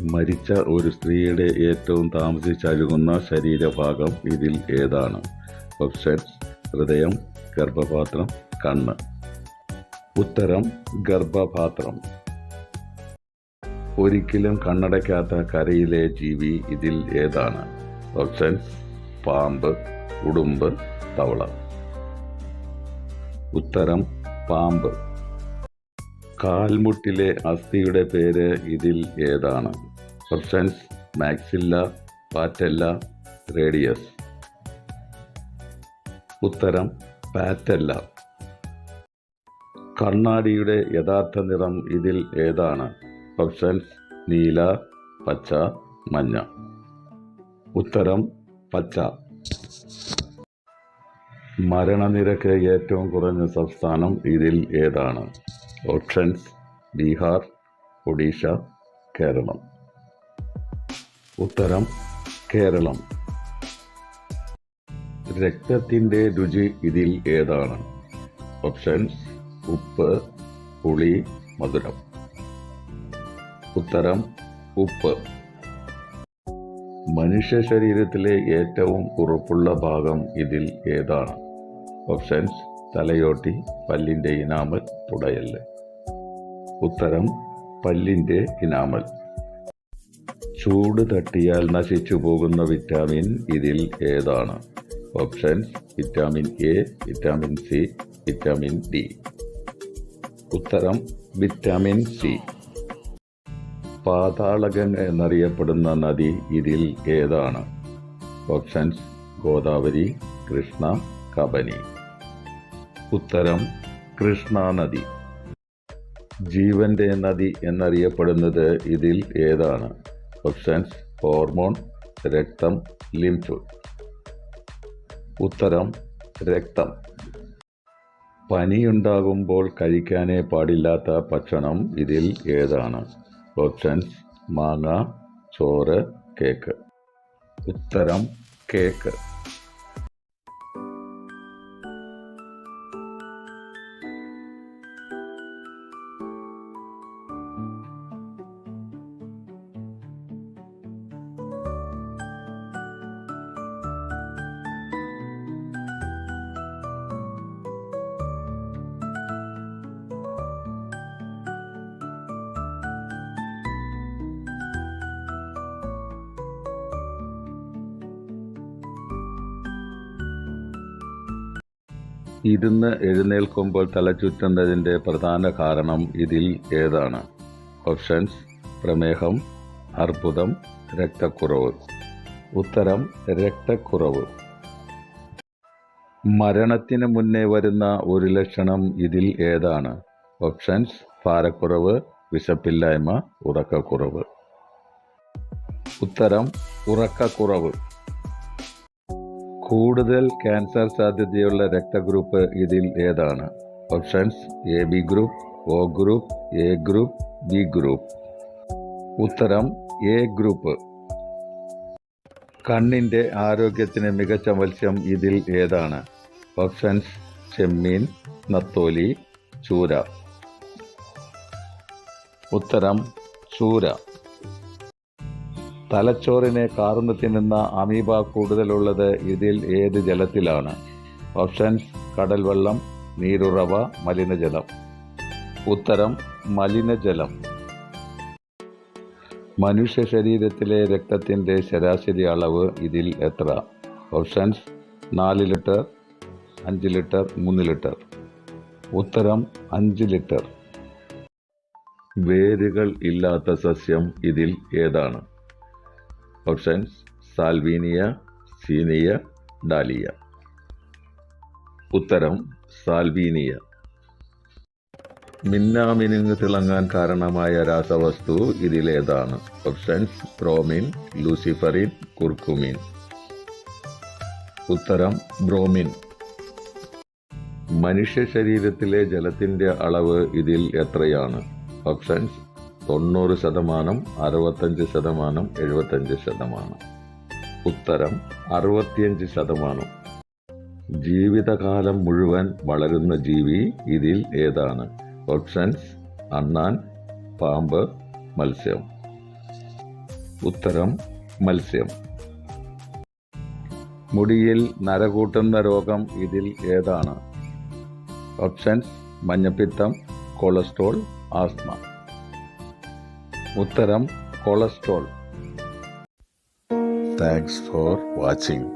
മരിച്ച ഒരു സ്ത്രീയുടെ ഏറ്റവും താമസിച്ചഴുകുന്ന ശരീരഭാഗം ഇതിൽ ഏതാണ്? ഓപ്ഷൻസ് ഹൃദയം ഗർഭപാത്രം കണ്ണ്. ഉത്തരം ഗർഭപാത്രം. ഒരിക്കലും കണ്ണടയ്ക്കാത്ത കരയിലെ ജീവി ഇതിൽ ഏതാണ്? ഓപ്ഷൻസ് പാമ്പ് ഉടുമ്പ് തവള. ഉത്തരം പാമ്പ്. കാൽമുട്ടിലെ അസ്ഥിയുടെ പേര് ഇതിൽ ഏതാണ്? ഓപ്ഷൻസ് മാക്സില്ല പാറ്റല്ല റേഡിയസ് ഉത്തരം പാറ്റല്ല കണ്ണാടിയുടെ യഥാർത്ഥ നിറം ഇതിൽ ഏതാണ്? ഓപ്ഷൻസ് നീല പച്ച മഞ്ഞ. ഉത്തരം പച്ച. മരണനിരക്ക് ഏറ്റവും കുറഞ്ഞ സംസ്ഥാനം ഇതിൽ ഏതാണ്? ഓപ്ഷൻസ് ബീഹാർ ഒഡീഷ കേരളം. ഉത്തരം കേരളം. രക്തത്തിന്റെ രുചി ഇതിൽ ഏതാണ്? ഓപ്ഷൻസ് ഉപ്പ് പുളി മധുരം. ഉത്തരം ഉപ്പ്. മനുഷ്യ ശരീരത്തിലെ ഏറ്റവും ഉറപ്പുള്ള ഭാഗം ഇതിൽ ഏതാണ്? ഓപ്ഷൻസ് തലയോട്ടി പല്ലിന്റെ ഇനാമൽ തുടയൽ ഉത്തരം പല്ലിന്റെ ഇനാമൽ. ചൂട് തട്ടിയാൽ നശിച്ചു പോകുന്ന വിറ്റാമിൻ ഇതിൽ ഏതാണ്? Options vitamin A vitamin C vitamin D. ഉത്തരം വിറ്റാമിൻ സി. പാതാളഗംഗ എന്നറിയപ്പെടുന്ന നദി ഇതിൽ ഏതാണ്? ഓപ്ഷൻസ് ഗോദാവരി കൃഷ്ണ കബനി. ഉത്തരം കൃഷ്ണാനദി ജീവന്റെ നദി എന്നറിയപ്പെടുന്നത് ഇതിൽ ഏതാണ്? ഓപ്ഷൻസ് ഹോർമോൺ രക്തം ലിംഫ് ഉത്തരം രക്തം. പനിയുണ്ടാകുമ്പോൾ കഴിക്കാനേ പാടില്ലാത്ത ഭക്ഷണം ഇതിൽ ഏതാണ്? ഓപ്ഷൻസ് മാങ്ങ ചോറ് കേക്ക്. ഉത്തരം കേക്ക്. ഇരുന്ന് എഴുന്നേൽക്കുമ്പോൾ തലചുറ്റുന്നതിന്റെ പ്രധാന കാരണം ഇതിൽ ഏതാണ്? ഓപ്ഷൻസ് പ്രമേഹം അർബുദം രക്തക്കുറവ്. ഉത്തരം രക്തക്കുറവ്. മരണത്തിന് മുന്നേ വരുന്ന ഒരു ലക്ഷണം ഇതിൽ ഏതാണ്? ഓപ്ഷൻസ് ഭാരക്കുറവ് വിശപ്പില്ലായ്മ ഉറക്കക്കുറവ്. ഉത്തരം ഉറക്കക്കുറവ്. കൂടുതൽ ക്യാൻസർ സാധ്യതയുള്ള രക്തഗ്രൂപ്പ് ഇതിൽ ഏതാണ്? Options A B group O group A group B group. ഉത്തരം എ ഗ്രൂപ്പ്. കണ്ണിന്റെ ആരോഗ്യത്തിന് മികച്ച മത്സ്യം ഇതിൽ ഏതാണ്? ഓപ്ഷൻസ് ചെമ്മീൻ നത്തോലി ചൂര. ഉത്തരം ചൂര. തലച്ചോറിനെ കാർന്നു തിന്നുന്ന അമീബ കൂടുതലുള്ളത് ഇതിൽ ഏത് ജലത്തിലാണ്? ഓപ്ഷൻസ് കടൽവെള്ളം നീരുറവ മലിനജലം. ഉത്തരം മലിനജലം. മനുഷ്യ ശരീരത്തിലെ രക്തത്തിന്റെ ശരാശരി അളവ് ഇതിൽ എത്ര? ഓപ്ഷൻസ് നാല് ലിറ്റർ അഞ്ച് ലിറ്റർ മൂന്ന് ലിറ്റർ. ഉത്തരം അഞ്ച് ലിറ്റർ. വേരുകൾ ഇല്ലാത്ത സസ്യം ഇതിൽ ഏതാണ്? ഓപ്ഷൻസ് സാൽവീനിയ സീനിയ ഡാലിയ ഉത്തരം സാൽവീനിയ. മിന്നാമിനുങ്ങ് തിളങ്ങാൻ കാരണമായ രാസവസ്തു ഇതിലേതാണ്. ഓപ്ഷൻസ് ബ്രോമിൻ ലൂസിഫറിൻ കുർക്കുമിൻ ഉത്തരം ബ്രോമിൻ മനുഷ്യ ശരീരത്തിലെ ജലത്തിന്റെ അളവ് ഇതിൽ എത്രയാണ്? ഓപ്ഷൻസ് തൊണ്ണൂറ് ശതമാനം അറുപത്തഞ്ച് ശതമാനം എഴുപത്തഞ്ച് ശതമാനം. ഉത്തരം അറുപത്തിയഞ്ച് ശതമാനം. ജീവിതകാലം മുഴുവൻ വളരുന്ന ജീവി ഇതിൽ ഏതാണ്? ഓപ്ഷൻസ് അണ്ണാൻ പാമ്പ് മത്സ്യം. ഉത്തരം മത്സ്യം. മുടിയിൽ നരകൂട്ടുന്ന രോഗം ഇതിൽ ഏതാണ്? ഓപ്ഷൻസ് മഞ്ഞപ്പിത്തം കൊളസ്ട്രോൾ ആസ്മ ഉത്തരം കൊളസ്ട്രോൾ. Thanks for watching